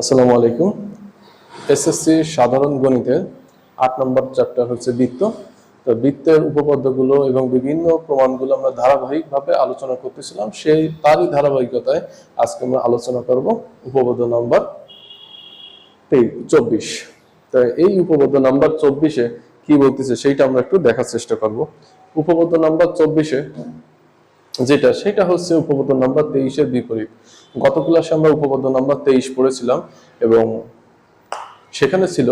আসসালামু আলাইকুম। এসএসসি সাধারণ গণিতের আট নম্বর চ্যাপ্টার হচ্ছে বৃত্ত। তো বৃত্তের উপপাদ্যগুলো এবং বিভিন্ন প্রমাণগুলো আমরা ধারাবাহিকভাবে আলোচনা করতেছিলাম, সেই তারই ধারাবাহিকতায় আজকে আমরা আলোচনা করব উপপাদ্য নাম্বার তেই চব্বিশ। তো এই উপপাদ্য নাম্বার চব্বিশে কি বলতেছে সেইটা আমরা একটু দেখার চেষ্টা করব। উপপাদ্য নাম্বার চব্বিশে যেটা, সেটা হচ্ছে উপপাদ্য নাম্বার তেইশের বিপরীত। গত ক্লাসে আমরা উপপাদ্য নাম্বার তেইশ পড়েছিলাম এবং সেখানে ছিল,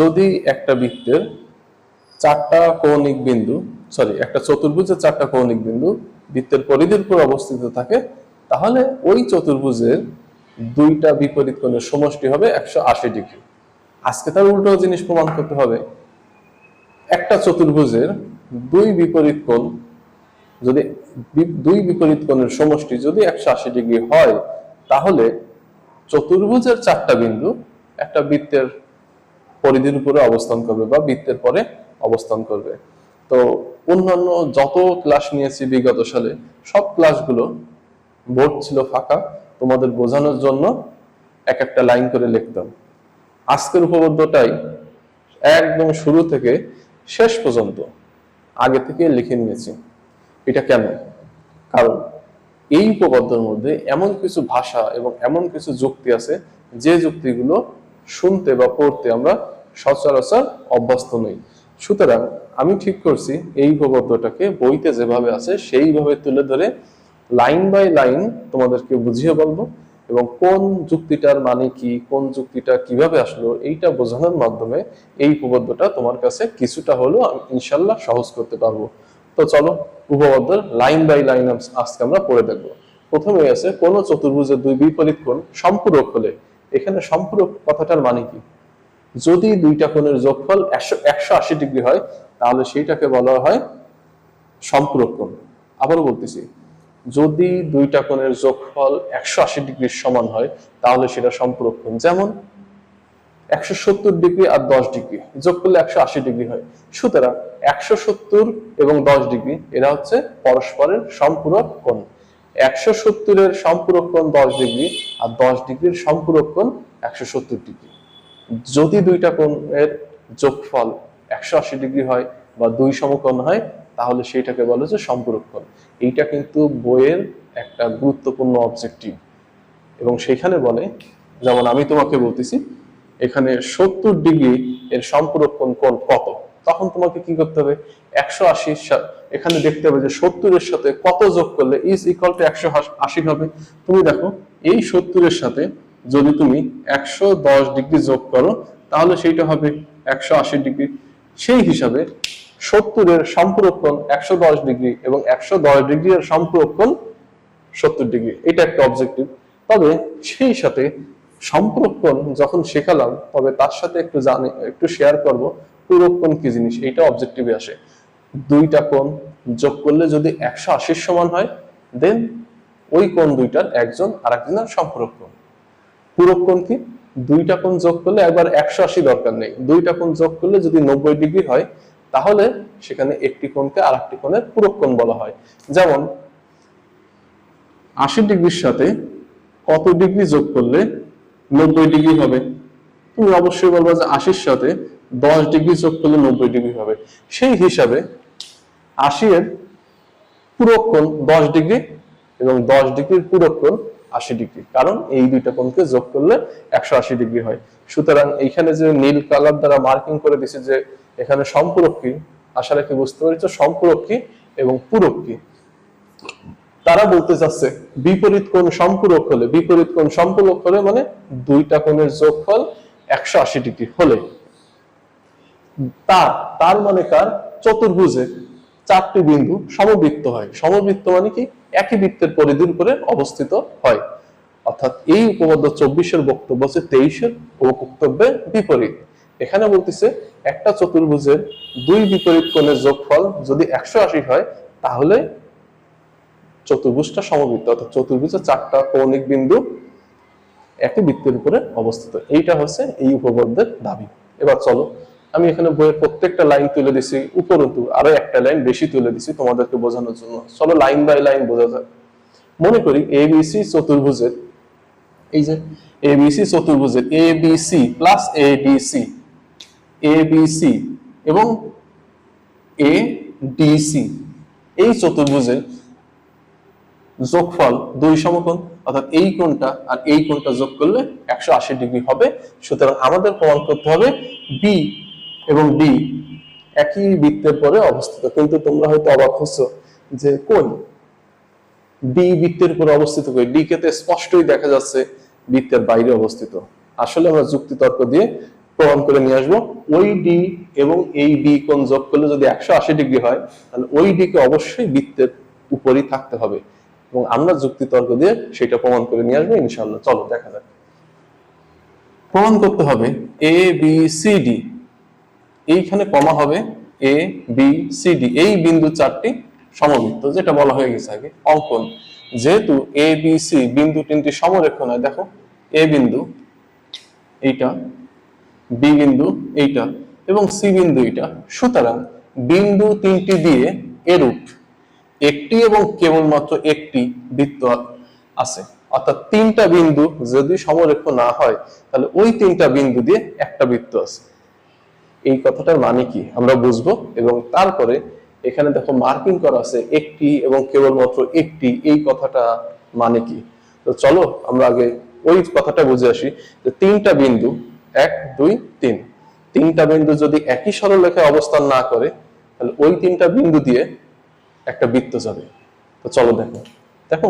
যদি একটা বৃত্তের চারটা কৌণিক বিন্দু সরি একটা চতুর্ভুজের চারটা কৌণিক বিন্দু বৃত্তের পরিধির উপর অবস্থিত থাকে, তাহলে ওই চতুর্ভুজের দুইটা বিপরীত কোণের সমষ্টি হবে একশো আশি ডিগ্রি। আজকে তার উল্টো জিনিস প্রমাণ করতে হবে। একটা চতুর্ভুজের দুই বিপরীত কোণ, যদি দুই বিপরীত কোণের সমষ্টি যদি একশো আশি ডিগ্রি হয় তাহলে চতুর্ভুজের চারটা বিন্দু একটা বৃত্তের পরিধির উপরে অবস্থান করবে বা বৃত্তের পরে অবস্থান করবে। তো অন্যান্য যত ক্লাস নিয়েছি বিগত সালে, সব ক্লাসগুলো বোর্ড ছিল ফাঁকা। তোমাদের বোঝানোর জন্য এক একটা লাইন করে লিখতাম। আজকের উপপাদ্যটাই একদম শুরু থেকে শেষ পর্যন্ত আগে থেকে লিখে নিয়েছি। এটা কেন? কারণ এই উপপাদ্যের মধ্যে এমন কিছু ভাষা এবং এমন কিছু যুক্তি আছে, যে যুক্তিগুলো শুনতে বা পড়তে আমরা সচরাচর অভ্যস্ত নই। সুতরাং আমি ঠিক করছি এই উপপাদ্যটাকে বইতে যেভাবে আছে সেইভাবে তুলে ধরে লাইন বাই লাইন তোমাদেরকে বুঝিয়ে বলব এবং কোন যুক্তিটার মানে কি, কোন যুক্তিটা কীভাবে আসলো এইটা বোঝানোর মাধ্যমে এই উপপাদ্যটা তোমার কাছে কিছুটা হলেও ইনশাল্লাহ সহজ করতে পারব। তো চলো, উপপাদ্যের লাইন বাই লাইন আজকে আমরা পড়ে দেখব। প্রথমে আছে, কোন চতুর্ভুজের দুই বিপরীত কোণ সম্পূরক হলে, এখানে সম্পূরক কথাটার মানে কি? যদি দুইটা কোণের যোগফল একশো একশো আশি ডিগ্রি হয়, তাহলে সেইটাকে বলা হয় সম্পূরক কোণ। আবারও বলতেছি, যদি দুইটা কোণের যোগফল একশো আশি ডিগ্রির সমান হয়, তাহলে সেটা সম্পূরক কোণ। যেমন একশো সত্তর ডিগ্রি আর দশ ডিগ্রি। যোগ করলে একশো আশি ডিগ্রি হয়। সুতরাং একশো সত্তর এবং দশ ডিগ্রি, এরা হচ্ছে পরস্পরের সম্পূরক কোণ। একশো সত্তরের সম্পূরক কোণ দশ ডিগ্রি আর দশ ডিগ্রির সম্পূরক কোণ একশো সত্তর ডিগ্রি। যদি দুইটা কোণের যোগফল একশো আশি ডিগ্রি হয় বা দুই সমকোণ হয়, তাহলে সেইটাকে বলা হচ্ছে সম্পূরক কোণ। এইটা কিন্তু বইয়ের একটা গুরুত্বপূর্ণ অবজেক্টিভ এবং সেখানে বলে, যেমন আমি তোমাকে বলতেছি এখানে সত্তর ডিগ্রি এর সম্পূরক কোণ কোণ কত? তখন তোমাকে কি করতে হবে? একশো আশি এখানে দেখতে হবে যে সত্তরের সাথে কত যোগ করলে ইজ ইকুয়াল টু একশো আশি হবে। তুমি দেখো, এই সত্তরের সাথে যদি তুমি একশো দশ ডিগ্রি যোগ করো, তাহলে সেইটা হবে একশো আশি ডিগ্রি। সেই হিসাবে সত্তরের সম্পূরক কোণ একশো দশ ডিগ্রি এবং একশো দশ ডিগ্রি এর সম্পূরক কোণ সত্তর ডিগ্রি। এটা একটা অবজেক্টিভ তবে সেই সাথে সম্পূরক কোণ যখন শেখালাম, তবে তার সাথে একটু জানি, একটু শেয়ার করব পূরক কি জিনিস, এইটা অবজেক্টিভে আসে। দুইটা কোণ যোগ করলে যদি একশো আশির সমান হয় দেন ওই কোণ দুইটার একজন আর একজনের সম্পূরক কোণ কি? দুইটা কোণ যোগ করলে একবার একশো আশি দরকার নেই। দুইটা কোণ যোগ করলে যদি নব্বই ডিগ্রি হয়, তাহলে সেখানে একটি কোণকে আর একটি কোণের পূরক বলা হয়। যেমন, আশি ডিগ্রির সাথে কত ডিগ্রি যোগ করলে নব্বই ডিগ্রি হবে। তুমি অবশ্যই বলবা যে আশির সাথে দশ ডিগ্রি যোগ করলে নব্বই ডিগ্রি হবে। সেই হিসাবে আশি এর পূরক কোণ দশ ডিগ্রি এবং দশ ডিগ্রির পূরক কোণ আশি ডিগ্রি। কারণ এই দুইটা কোণকে যোগ করলে একশো আশি ডিগ্রি হয়। সুতরাং এইখানে যে নীল কালার দ্বারা মার্কিং করে দিছে যে এখানে সম্পূরক কি আশা রাখি বুঝতে পেরেছ সম্পূরক কি এবং পূরক কি তারা বলতে চাচ্ছে বিপরীত কোণ সম্পূরক হলে, বিপরীত কোণ সম্পূরক হলে মানে দুইটা কোণের যোগফল একশো আশি ডিগ্রি হলে। তার তার মানে কার? চতুর্ভুজে চারটি বিন্দু সমবৃত্ত হয়। সমবৃত্ত মানে কি? একই বৃত্তের পরিধির উপরে অবস্থিত হয়। অর্থাৎ এই উপপাদ্য চব্বিশের বক্তব্য হচ্ছে তেইশের বক্তব্যের বিপরীত। এখানে বলতেছে, একটা চতুর্ভুজের দুই বিপরীত কোণের যোগফল যদি একশো আশি হয়, তাহলে চতুর্ভুজটা সমবৃত্ত, অর্থাৎ চতুর্ভুজের চারটা কৌণিক বিন্দু একই বৃত্তের উপরে অবস্থিত। এইটা হচ্ছে এই উপপাদ্যের দাবি। এবার চলো, আমি এখানে বইয়ের প্রত্যেকটা লাইন তুলে দিছি, উপরন্তু আরও একটা লাইন বেশি তুলে দিছি তোমাদেরকে বোঝানোর জন্য। চলো লাইন বাই লাইন বোঝা যাক। মনে করি এবিসি চতুর্ভুজের, এই যে এবিসি চতুর্ভুজের A B C plus A D C A B C এবং এ ডি এই চতুর্ভুজের যোগফল দুই সমকোণ, অর্থাৎ এই কোণটা আর এই কোণটা যোগ করলে একশো আশি ডিগ্রি হবে। সুতরাং আমাদের প্রমাণ করতে হবে বি এবং ডি একই বৃত্তের পরে অবস্থিত। কিন্তু তোমরা হয়তো অবাক হচ্ছ যে কোন ডি বৃত্তের উপরে অবস্থিত কই ডি কে তো স্পষ্টই দেখা যাচ্ছে বৃত্তের বাইরে অবস্থিত। আসলে আমরা যুক্তি তর্ক দিয়ে প্রমাণ করে নিয়ে আসব। ওই ডি এবং এই ডি কোণ যোগ করলে যদি একশো আশি ডিগ্রি হয়, তাহলে ওই ডি কে অবশ্যই বৃত্তের উপরই থাকতে হবে। এবং আমরা যুক্তি তর্ক দিয়ে সেটা প্রমাণ করে নিয়ে আসব ইনশাল্লাহ চলো, দেখা যাক। প্রমাণ করতে হবে এ বি সি ডি এইখানে কমা হবে এ বি সি ডি এই বিন্দু চারটি সমবৃত্ত, যেটা বলা হয়ে গেছে আগে, অঙ্কন। যেহেতু এ বি সি বিন্দু তিনটি সমরেখ নয়, দেখো এ বিন্দু এইটা বি বিন্দু এইটা এবং সি বিন্দু এইটা। সুতরাং বিন্দু তিনটি দিয়ে এরূপ একটি এবং কেবলমাত্র একটি বৃত্ত আছে। অর্থাৎ তিনটা বিন্দু যদি সমরেখ না হয়, তাহলে ওই তিনটা বিন্দু দিয়ে একটা বৃত্ত আছে। এই কথাটার মানে কি? আমরা বুঝব এবং তারপরে এখানে দেখো মার্কিং করা আছে একটি এবং কেবলমাত্র একটি। এই কথাটা মানে কি? তো চলো আমরা আগে ওই কথাটা বুঝে আসি যে তিনটা বিন্দু, এক, দুই, তিন। তিনটা বিন্দু যদি একই সরলরেখায় অবস্থান না করে, তাহলে ওই তিনটা বিন্দু দিয়ে একটা বৃত্ত যাবে। তো চলো দেখো। দেখো,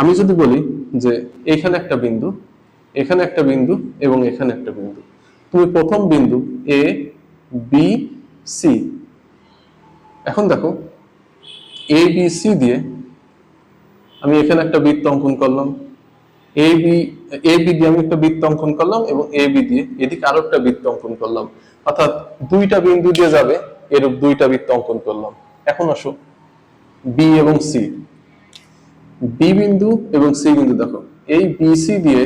আমি যদি বলি যে এখানে একটা বিন্দু, এখানে একটা বিন্দু এবং এখানে একটা বিন্দু। তুমি প্রথম বিন্দু এ বি সি এখন দেখো এ বি সি দিয়ে আমি এখানে একটা বৃত্ত অঙ্কন করলাম। এ বি এ বি দিয়ে আমি একটা বৃত্ত অঙ্কন করলাম এবং এ বি দিয়ে এদিকে আরও একটা বৃত্ত অঙ্কন করলাম। অর্থাৎ দুইটা বিন্দু দিয়ে যাবে, এরূপ দুইটা বৃত্ত অঙ্কন করলাম। এখন আসো বি এবং সি। বি বিন্দু এবং সি বিন্দু, দেখো। এই বিসি দিয়ে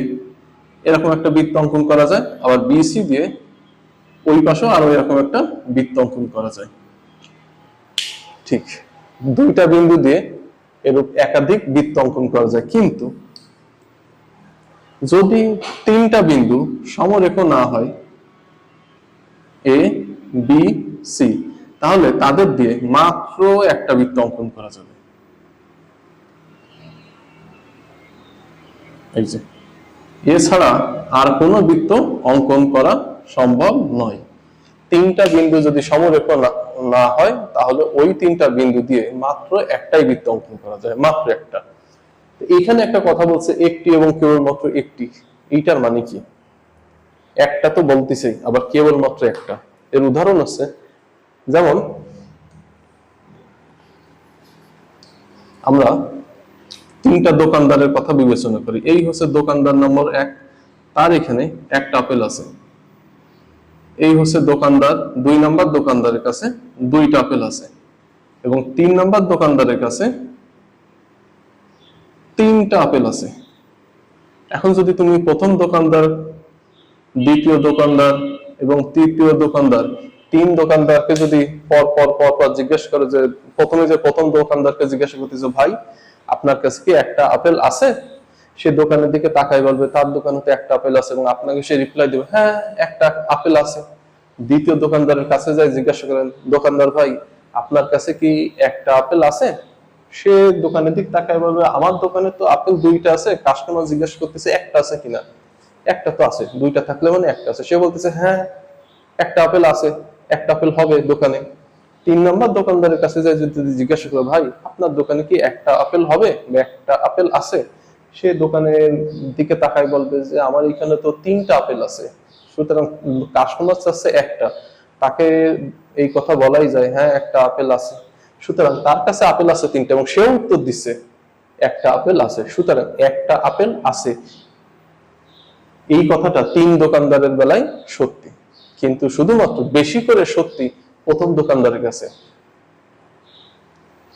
এরকম একটা বৃত্ত অঙ্কন করা যায়, আবার বিসি দিয়ে ওই পাশেও আরও এরকম একটা বৃত্ত অঙ্কন করা যায়। ঠিক, দুইটা বিন্দু দিয়ে এরূপ একাধিক বৃত্ত অঙ্কন করা যায়। কিন্তু যদি তিনটা বিন্দু সমরেখ না হয়, এ, বি, সি তাহলে তাদের দিয়ে মাত্র একটা বৃত্ত অঙ্কন করা যাবে। এই যে, এছাড়া আর কোনো বৃত্ত অঙ্কন করা সম্ভব নয়। তিনটা বিন্দু যদি সমরেখ না- হয়, তাহলে ওই তিনটা বিন্দু দিয়ে মাত্র একটাই বৃত্ত অঙ্কন করা যায়, মাত্র একটা। এখানে একটা কথা বলছে, একটি এবং কেবলমাত্র একটি। এইটার মানে কি? একটা তো বলতেছে আবার কেবলমাত্র একটা। এর উদাহরণ আছে যেমন, আমরা তিনটা দোকানদারের কথা বিবেচনা করি। এই হচ্ছে দোকানদার নম্বর এক। তার এখানে একটা আপেল আছে। এই হচ্ছে দোকানদার, দুই নাম্বার দোকানদারের কাছে দুইটা আপেল আছে। এবং তিন নাম্বার দোকানদারের কাছে তিনটা আপেল আছে। এখন যদি তুমি প্রথম দোকানদার, দ্বিতীয় দোকানদার এবং তৃতীয় দোকানদার তিন দোকানদারকে যদি পর পর পর পর জিজ্ঞেস করে যে, প্রথমে যে প্রথম দোকানদারকে জিজ্ঞাসা করতেছে ভাই, আপনার কাছে কি একটা আপেল আছে? সে দোকানের দিকে তাকাই বলবে, তার দোকানে তো একটা আপেল আছে এবং আপনাকে সে রিপ্লাই দেবে হ্যাঁ একটা আপেল আছে। দ্বিতীয় দোকানদারের কাছে যায়, জিজ্ঞাসা করেন, দোকানদার ভাই, আপনার কাছে কি একটা আপেল আছে? সে দোকানের দিক তাকায় বলবে, আমার দোকানে তো আপেল দুইটা আছে। কাস্টমার জিজ্ঞাসা করতেছে, একটা আছে কিনা? একটা তো আছে, দুইটা থাকলে মানে একটা আছে। সে বলতেছে হ্যাঁ একটা আপেল আছে। একটা আপেল হবে দোকানে। তিন নম্বর দোকানদারের কাছে যায় যদি জিজ্ঞাসা করে, ভাই, আপনার দোকানে কি একটা আপেল হবে একটা আপেল আছে? সে দোকানের দিকে তাকায় বলবে যে, আমার এখানে তো তিনটা আপেল আছে। সুতরাং কাস্টমার চাচ্ছে একটা। তাকে এই কথা বলাই যায় হ্যাঁ একটা আপেল আছে। সুতরাং তার কাছে আপেল আছে তিনটা এবং সেও উত্তর দিচ্ছে, একটা আপেল আছে। সুতরাং একটা আপেল আছে। এই কথাটা তিন দোকানদারের বেলায় সত্যি। কিন্তু শুধুমাত্র বেশি করে সত্যি প্রথম দোকানদারের কাছে।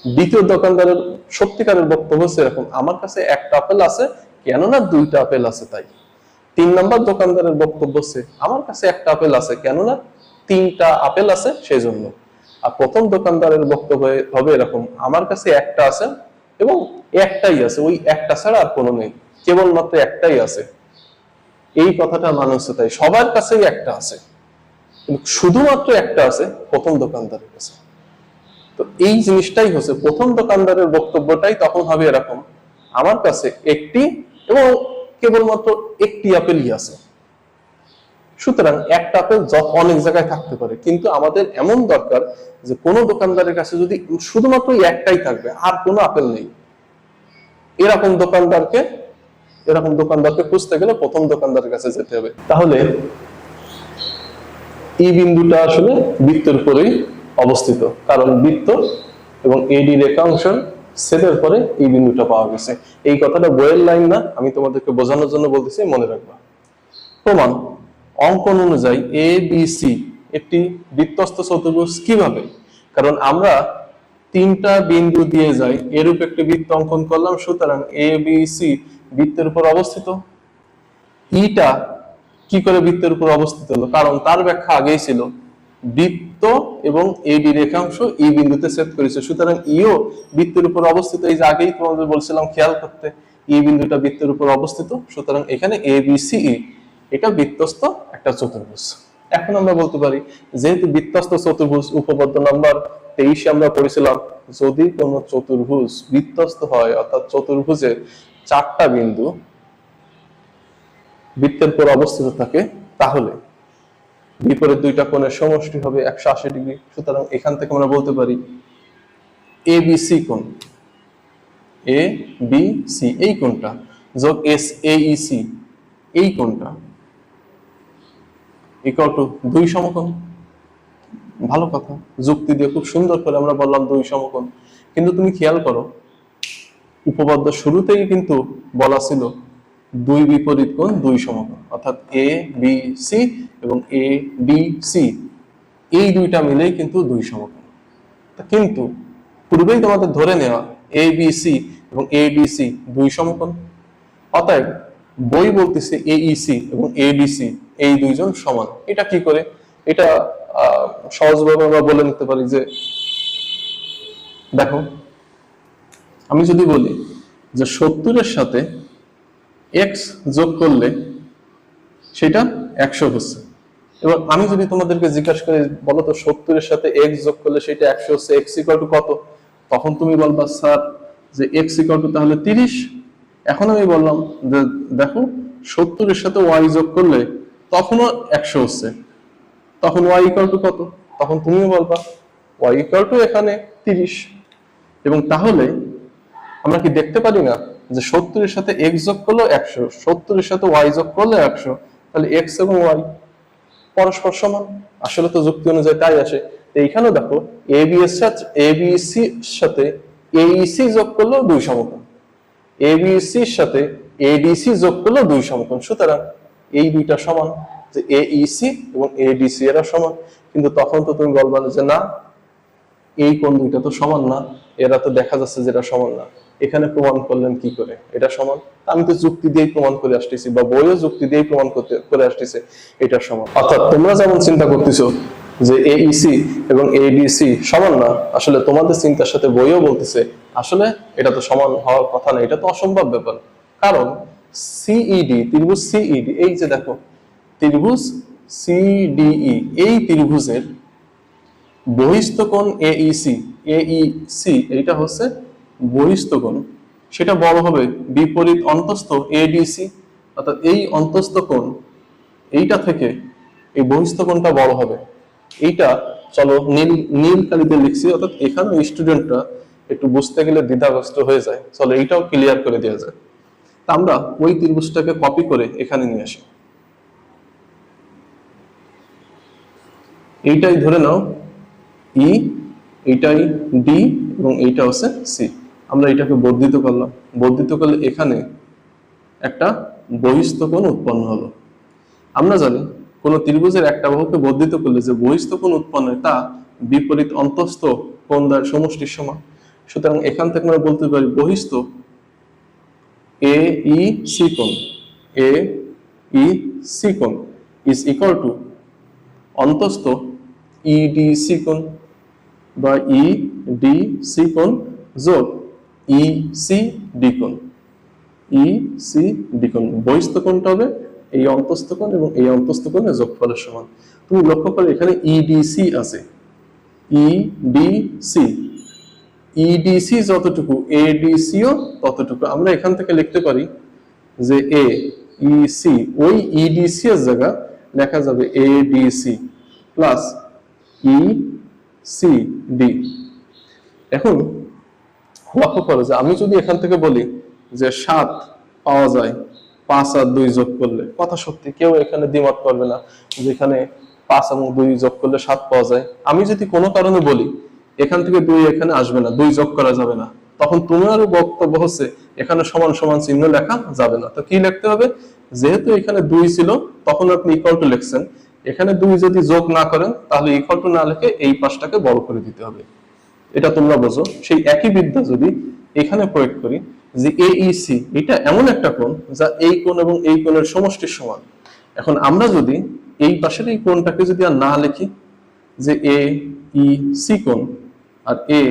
দ্বিতীয় দোকানদারের সত্যিকারের বক্তব্য হচ্ছে এরকম, আমার কাছে একটা আপেল আছে, কেননা দুইটা আপেল আছে তাই। তিন নম্বর দোকানদারের বক্তব্য হচ্ছে, আমার কাছে একটা আপেল আছে, কেননা তিনটা আপেল আছে সেই জন্য আর প্রথম দোকানদারের বক্তব্য হবে এরকম, আমার কাছে একটা আছে এবং একটাই আছে, ওই একটা ছাড়া আর কোনো নেই, কেবলমাত্র একটাই আছে। এই কথাটা মানুষ তাই, সবার কাছেই একটা আছে। শুধুমাত্র একটা আছে, প্রথম দোকানদারের কাছে। তো এই জিনিসটাই হচ্ছে, প্রথম দোকানদারের বক্তব্যটাই তখন হবে এরকম, আমার কাছে একটি এবং কেবলমাত্র একটি আপেলই আছে। সুতরাং একটা আপেল অনেক জায়গায় থাকতে পারে, কিন্তু আমাদের এমন দরকার যে কোনো দোকানদারের কাছে যদি শুধুমাত্র একটাই থাকবে, আর কোনো আপেল নেই। এরকম দোকানদারকে এরকম দোকানদারকে খুঁজতে গেলে প্রথম দোকানদারের কাছে যেতে হবে। তাহলে এই বিন্দুটা আসলে বৃত্তের উপরেই অবস্থিত। কারণ বৃত্ত এবং এডি রেখাংশ সেটের পরে এই বিন্দুটা পাওয়া গেছে। এই কথাটা বইয়ের লাইন না, আমি তোমাদেরকে বোঝানোর জন্য বলতেছি, মনে রাখবা। প্রমাণ, অঙ্কন অনুযায়ী এ বি সি একটি বৃত্তস্ত চতুর্ভুজ কীভাবে? কারণ আমরা তিনটা বিন্দু দিয়ে যাই, এরূপ একটি বৃত্ত অঙ্কন করলাম, সুতরাং এ বি সি বৃত্তের উপর অবস্থিত। ইটা কি করে বৃত্তের উপর অবস্থিত হলো? কারণ তার ব্যাখ্যা আগেই ছিল, বৃত্ত এবং এডি রেখাংশ এই বিন্দুতে ছেদ করেছে। সুতরাং ইও বৃত্তের উপর অবস্থিত, এই যে আগেই তোমাদের বলছিলাম খেয়াল করতে এই বিন্দুটা বৃত্তের উপর অবস্থিত, সুতরাং এখানে এ বি সি ই, এটা বৃত্তস্ত একটা চতুর্ভুজ। এখন আমরা বলতে পারি, যেহেতু বৃত্তস্ত চতুর্ভুজ, উপপাদ্য নাম্বার তেইশে আমরা পড়েছিলাম, যদি কোনো চতুর্ভুজ বৃত্তস্ত হয়, অর্থাৎ চতুর্ভুজে চারটা বিন্দু বৃত্তের পর অবস্থিত থাকে তাহলে বিপরীত দুইটা কোণের সমষ্টি হবে একশো আশি ডিগ্রি। সুতরাং এখান থেকে আমরা বলতে পারি এ বি সি কোণ। এ বি সি এই কোণটা। যোগ এস এ সি এই কোণটা। ইকুয়াল টু দুই সমকোণ। ভালো কথা। যুক্তি দিয়ে খুব সুন্দর করে আমরা বললাম দুই সমকোণ। কিন্তু তুমি খেয়াল করো, উপপাদ্য শুরুতেই কিন্তু বলা ছিল দুই বিপরীত কোণ, দুই সমকোণ। অর্থাৎ এ বি সি এবং এ বি সি এই দুইটা মিলেই কিন্তু দুই সমকোণ। কিন্তু পূর্বেই তোমাদের ধরে নেওয়া এ বি সি এবং এ বি সি দুই সমকোণ। অতএব বই বলতেছে এইসি এবং এডিসি এই দুইজন সমান। এটা কি করে? এটা সহজভাবে আমরা বলে নিতে পারি যে, দেখো, আমি যদি বলি যে সত্তরের সাথে এক্স যোগ করলে সেটা একশো হচ্ছে। এবার আমি যদি তোমাদেরকে জিজ্ঞাসা করি, বলো তো সত্তরের সাথে এক্স যোগ করলে সেটা একশো হচ্ছে এক্স ইকাল টু কত? তখন তুমি বলবা, স্যার, যে এক্স ইকাল টু তাহলে তিরিশ। এখন আমি বললাম যে দেখো, সত্তরের সাথে ওয়াই যোগ করলে তখনও একশো হচ্ছে। তখন ওয়াই ইকাল টু কত? তখন তুমিও বলবা ওয়াই ইকাল টু এখানে তিরিশ। এবং তাহলে আমরা কি দেখতে পারি না যে সত্তরের সাথে এক্স যোগ করল একশো, সত্তরের সাথে ওয়াই যোগ করলে একশো, তাহলে এক্স এবং ওয়াই পরস্পর সমান। আসলে তো যুক্তি অনুযায়ী তাই আসে। এইখানেও দেখো এ বি এর সাথে এ বি সি সাথে এইসি যোগ করলেও দুই সমকোণ। এ বি এবিসির সাথে এডিসি যোগ করলেও দুই সমকোণ। সুতরাং এই দুইটা সমান, যে এইসি এবং এডিসি এরা সমান। কিন্তু তখন তো তুমি বলবা যে না, এই কোণ দুইটা তো সমান না, এরা তো দেখা যাচ্ছে যেটা সমান না। এখানে প্রমাণ করলেন কি করে? এটা সমান? আমি তো যুক্তি দিয়েই প্রমাণ করে আসতেছি, বা বইও যুক্তি দিয়েই প্রমাণ করতে, করে আসতেছে, এটা সমান। অর্থাৎ তোমরা যেমন চিন্তা করতেছো যে এইসি এবং এডিসি সমান না, আসলে তোমাদের চিন্তার সাথে বইও বলতেছে, আসলে এটা তো সমান হওয়ার কথা না, এটা তো অসম্ভব ব্যাপার। কারণ সিইডি ত্রিভুজ সিইডি এই যে দেখো, ত্রিভুজ সিডিই এই ত্রিভুজের বহিস্থ কোণ এইসি এইসি এইটা হচ্ছে বহিস্থ কোণ, সেটা বড় হবে বিপরীত অন্তস্থ এডিসি অর্থাৎ এই অন্তস্থ কোণ, এইটা থেকে এই বহিস্থ কোণটা বড় হবে। এইটা চলো নীল নীল কালিতে লিখছি, অর্থাৎ এখানে স্টুডেন্টরা একটু বুঝতে গেলে দ্বিধাগ্রস্ত হয়ে যায়। চলো এইটাও ক্লিয়ার করে দেওয়া যায় তা আমরা ওই ত্রিভুজটাকে কপি করে এখানে নিয়ে আসি। এইটাই ধরে নাও ই এইটাই ডি এবং এইটা হচ্ছে সি আমরা এটাকে বর্ধিত করলাম। বর্ধিত করলে এখানে একটা বহিস্থ কোণ উৎপন্ন হলো। আমরা জানি কোন ত্রিভুজের একটা বাহুকে বর্ধিত করলে যে বহিস্থ কোণ উৎপন্ন হয়, তা বিপরীত অন্তস্থ কোণ দ্বার সমষ্টির সমান। সুতরাং এখান থেকে আমরা বলতে পারি বহিস্থ এ ই সি কোণ, এ ই সি কোণ ইজ ইকুয়াল টু অন্তস্থ ইডি সি কোণ বা ই ডি সি কোণ যোগ ই সি ডি কোণ। ই সি ডি কোণ। বহিস্থ কোণটা হবে এই অন্তস্থ কোণ এবং এই অন্তস্থ কোণের যোগফলের সমান। তুমি লক্ষ্য করো, এখানে ইডিসি আছে। ইডিসি ইডিসি যতটুকু এডিসিও ততটুকু। আমরা এখান থেকে লিখতে পারি যে এ ইসি ওই ইডিসি এর জায়গা লেখা যাবে ADC plus E C D এখন লক্ষ্য করো যে আমি যদি এখান থেকে বলি যে সাত পাওয়া যায়, পাঁচ আর দুই যোগ করলে, কথা সত্যি, কেউ এখানে দ্বিমত করবে না যেখানে পাঁচ এবং দুই যোগ করলে সাত পাওয়া যায়। আমি যদি কোনো কারণে বলি, এখান থেকে দুই এখানে আসবে না, দুই যোগ করা যাবে না, তখন তোমারও বক্তব্য হচ্ছে, এখানে সমান সমান চিহ্ন লেখা যাবে না। তো কি লিখতে হবে? যেহেতু এখানে দুই ছিল, তখন আপনি ইকুয়াল টু লিখছেন। এখানে দুই যদি যোগ না করেন, তাহলে ইকুয়াল টু না লিখে এই পাশটাকে বড় করে দিতে হবে। এটা তোমরা বোঝো। সেই একই বিদ্যা যদি এখানে প্রয়োগ করি যে এইসি এটা এমন একটা কোণ যা এই কোণ এবং এই কোণের সমষ্টির সমান। এখন আমরা যদি এই পাশের এই কোণটাকে যদি আর না লিখি যে এ ই সি কোণ আর এ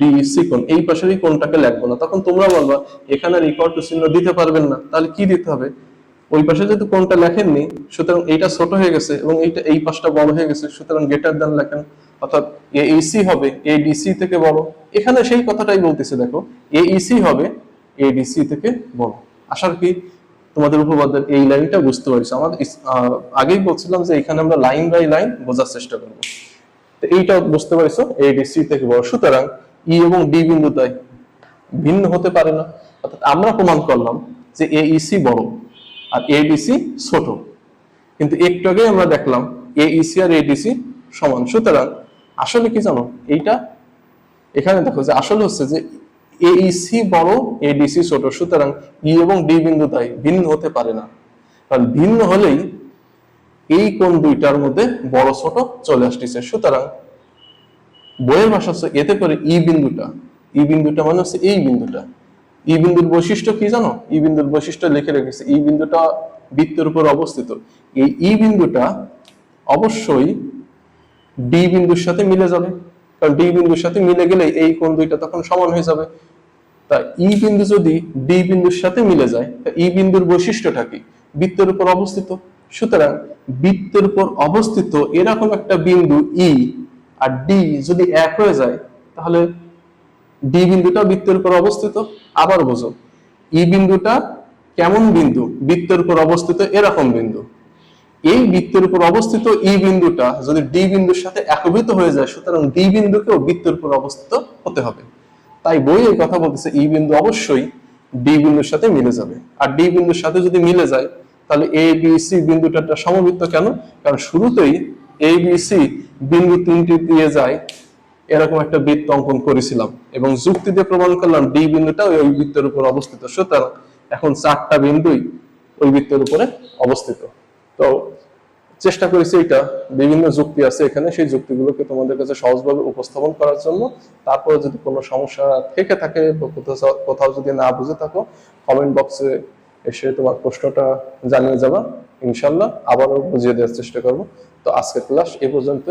ডি সি কোণ, এই পাশের এই কোণটাকে লিখব না, তখন তোমরা বলবা, এখানে আর ইকুয়াল টু চিহ্ন দিতে পারবেন না। তাহলে কি দিতে হবে? ওই পাশে যেহেতু কোণটা লেখেননি, সুতরাং এইটা ছোট হয়ে গেছে এবং এইটা এই পাশটা বড় হয়ে গেছে, সুতরাং গ্রেটার দেন লেখেন। অর্থাৎ এ ইসি হবে এ থেকে বড়। এখানে সেই কথাটাই বলতেছে, দেখো এ ইসি হবে এ থেকে বড়। আশার কি তোমাদের উপপাদ্যের এই লাইনটা বুঝতে পারছ। আমাদের আগেই বলছিলাম যে এখানে আমরা লাইন বাই লাইন বোঝার চেষ্টা করব। তো এইটা বুঝতে পারছ এ থেকে বড়। সুতরাং ই এবং ডি বিন্দুতায় ভিন্ন হতে পারে না। অর্থাৎ আমরা প্রমাণ করলাম যে এ ইসি বড় আর এ ডিসি ছোট। কিন্তু একটু আগে আমরা দেখলাম এ আর এডিসি সমান। সুতরাং আসলে কি জানো? এইটা এখানে দেখো যে আসলে হচ্ছে যে এইসি বড় এডিসি ছোট, সুতরাং ই এবং ডি বিন্দু তাই ভিন্ন হতে পারে না। কারণ ভিন্ন হলেই এই কোন দুইটার মধ্যে বড় ছোট চলে আসতেছে। সুতরাং বইয়ের ভাষা হচ্ছে এতে করে ই বিন্দুটা। ই বিন্দুটা মানে হচ্ছে এই বিন্দুটা। ই বিন্দুর বৈশিষ্ট্য কি জানো? ই বিন্দুর বৈশিষ্ট্য লিখে রেখেছে। ই বিন্দুটা বৃত্তের উপর অবস্থিত। এই ই বিন্দুটা অবশ্যই ডি বিন্দুর সাথে মিলে যাবে। কারণ ডি বিন্দুর সাথে মিলে গেলে এই কোণ দুইটা তখন সমান হয়ে যাবে। তা ই বিন্দু যদি ডি বিন্দুর সাথে মিলে যায় ই বিন্দুর বৈশিষ্ট্যটা কি? বৃত্তের উপর অবস্থিত। সুতরাং বৃত্তের উপর অবস্থিত এরকম একটা বিন্দু ই আর ডি যদি এক হয়ে যায়, তাহলে ডি বিন্দুটা বৃত্তের উপর অবস্থিত। আবার বোঝো ই বিন্দুটা কেমন বিন্দু? বৃত্তের উপর অবস্থিত এরকম বিন্দু। এই বৃত্তের উপর অবস্থিত ই বিন্দুটা যদি ডি বিন্দুর সাথে একভূত হয়ে যায়, সুতরাং ডি বিন্দুকেও বৃত্তের উপর অবস্থিত হতে হবে। তাই বই এই কথা বলতেছে, ই বিন্দু অবশ্যই ডি বিন্দুর সাথে মিলে যাবে। আর ডি বিন্দুর সাথে যদি মিলে যায়, তাহলে এ, বি, সি বিন্দুটা সমবৃত্ত কেন? কারণ শুরুতেই এ, বি, সি বিন্দু তিনটি দিয়ে যায়, এরকম একটা বৃত্ত অঙ্কন করেছিলাম। এবং যুক্তি দিয়ে প্রমাণ করলাম, ডি বিন্দুটা ওই বৃত্তের উপর অবস্থিত। সুতরাং এখন চারটা বিন্দুই ওই বৃত্তের উপরে অবস্থিত। তো চেষ্টা করেছি এটা। বিভিন্ন যুক্তি আছে এখানে। সেই যুক্তিগুলোকে তোমাদের কাছে সহজভাবে উপস্থাপন করার জন্য। তারপরে যদি কোনো সমস্যা থেকে থাকে কোথাও যদি না বুঝে থাকো কমেন্ট বক্সে এসে তোমার প্রশ্নটা জানিয়ে যাবা। ইনশাল্লাহ আবারও বুঝিয়ে দেওয়ার চেষ্টা করব। তো আজকের ক্লাস এ পর্যন্ত